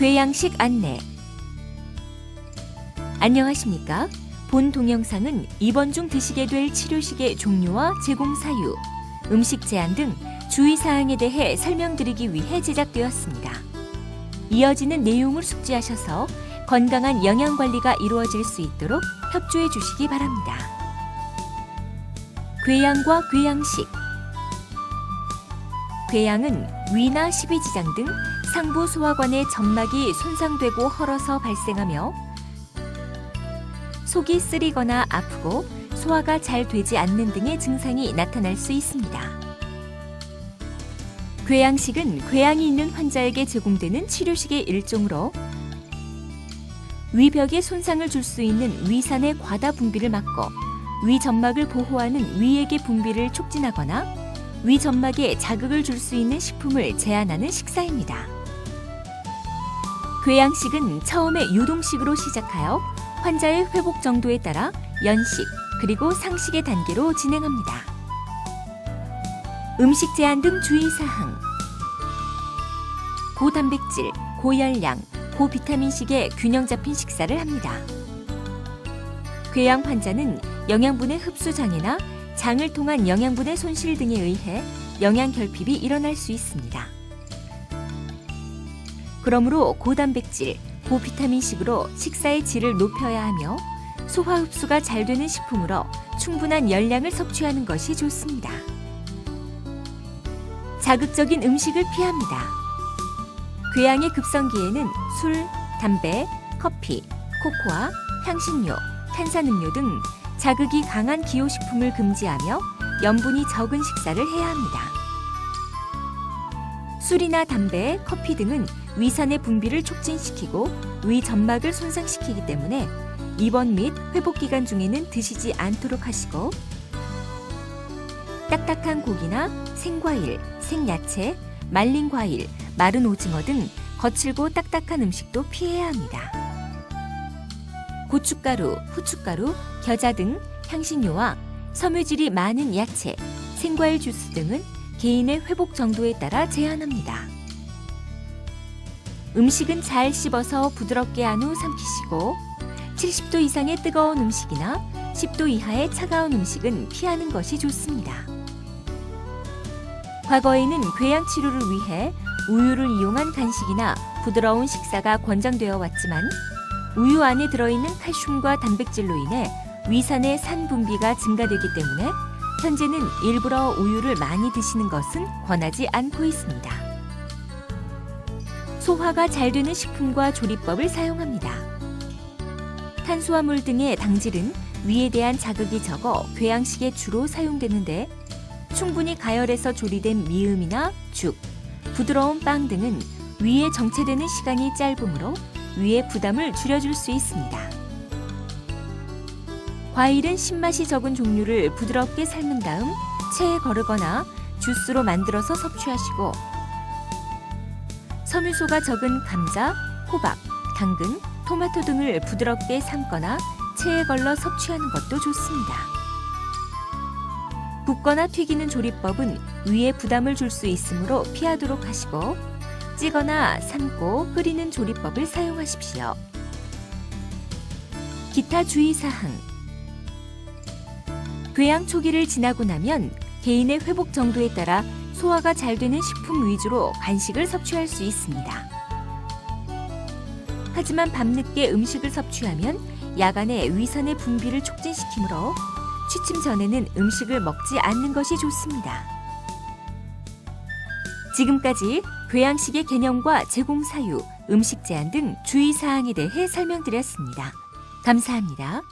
괴양식 안내 안녕하십니까? 본 동영상은 입원 중 드시게 될 치료식의 종류와 제공 사유, 음식 제한 등 주의사항에 대해 설명드리기 위해 제작되었습니다. 이어지는 내용을 숙지하셔서 건강한 영양 관리가 이루어질 수 있도록 협조해 주시기 바랍니다. 궤양과 궤양식 궤양은 위나 십이지장 등 상부 소화관의 점막이 손상되고 헐어서 발생하며 속이 쓰리거나 아프고 소화가 잘 되지 않는 등의 증상이 나타날 수 있습니다. 궤양식은 궤양이 있는 환자에게 제공되는 치료식의 일종으로 위벽에 손상을 줄 수 있는 위산의 과다 분비를 막고 위 점막을 보호하는 위액의 분비를 촉진하거나 위 점막에 자극을 줄 수 있는 식품을 제한하는 식사입니다. 궤양식은 처음에 유동식으로 시작하여 환자의 회복 정도에 따라 연식 그리고 상식의 단계로 진행합니다. 음식 제한 등 주의사항 고단백질, 고열량, 고비타민식의 균형 잡힌 식사를 합니다. 궤양 환자는 영양분의 흡수 장애나 장을 통한 영양분의 손실 등에 의해 영양 결핍이 일어날 수 있습니다. 그러므로 고단백질, 고비타민식으로 식사의 질을 높여야 하며 소화 흡수가 잘 되는 식품으로 충분한 열량을 섭취하는 것이 좋습니다. 자극적인 음식을 피합니다. 궤양의 급성기에는 술, 담배, 커피, 코코아, 향신료, 탄산음료 등 자극이 강한 기호식품을 금지하며 염분이 적은 식사를 해야 합니다. 술이나 담배, 커피 등은 위산의 분비를 촉진시키고 위 점막을 손상시키기 때문에 입원 및 회복 기간 중에는 드시지 않도록 하시고 딱딱한 고기나 생과일, 생야채, 말린 과일, 마른 오징어 등 거칠고 딱딱한 음식도 피해야 합니다. 고춧가루, 후춧가루, 겨자 등 향신료와 섬유질이 많은 야채, 생과일 주스 등은 개인의 회복 정도에 따라 제한합니다. 음식은 잘 씹어서 부드럽게 한 후 삼키시고 70도 이상의 뜨거운 음식이나 10도 이하의 차가운 음식은 피하는 것이 좋습니다. 과거에는 궤양 치료를 위해 우유를 이용한 간식이나 부드러운 식사가 권장되어 왔지만 우유 안에 들어있는 칼슘과 단백질로 인해 위산의 산 분비가 증가되기 때문에 현재는 일부러 우유를 많이 드시는 것은 권하지 않고 있습니다. 소화가 잘 되는 식품과 조리법을 사용합니다. 탄수화물 등의 당질은 위에 대한 자극이 적어 궤양식에 주로 사용되는데 충분히 가열해서 조리된 미음이나 죽, 부드러운 빵 등은 위에 정체되는 시간이 짧으므로 위의 부담을 줄여줄 수 있습니다. 과일은 신맛이 적은 종류를 부드럽게 삶은 다음 체에 거르거나 주스로 만들어서 섭취하시고 섬유소가 적은 감자, 호박, 당근, 토마토 등을 부드럽게 삶거나 체에 걸러 섭취하는 것도 좋습니다. 굽거나 튀기는 조리법은 위에 부담을 줄 수 있으므로 피하도록 하시고 찌거나 삶고 끓이는 조리법을 사용하십시오. 기타 주의사항 궤양 초기를 지나고 나면 개인의 회복 정도에 따라 소화가 잘 되는 식품 위주로 간식을 섭취할 수 있습니다. 하지만 밤늦게 음식을 섭취하면 야간에 위산의 분비를 촉진시키므로 취침 전에는 음식을 먹지 않는 것이 좋습니다. 지금까지 궤양식의 개념과 제공 사유, 음식 제한 등 주의 사항에 대해 설명드렸습니다. 감사합니다.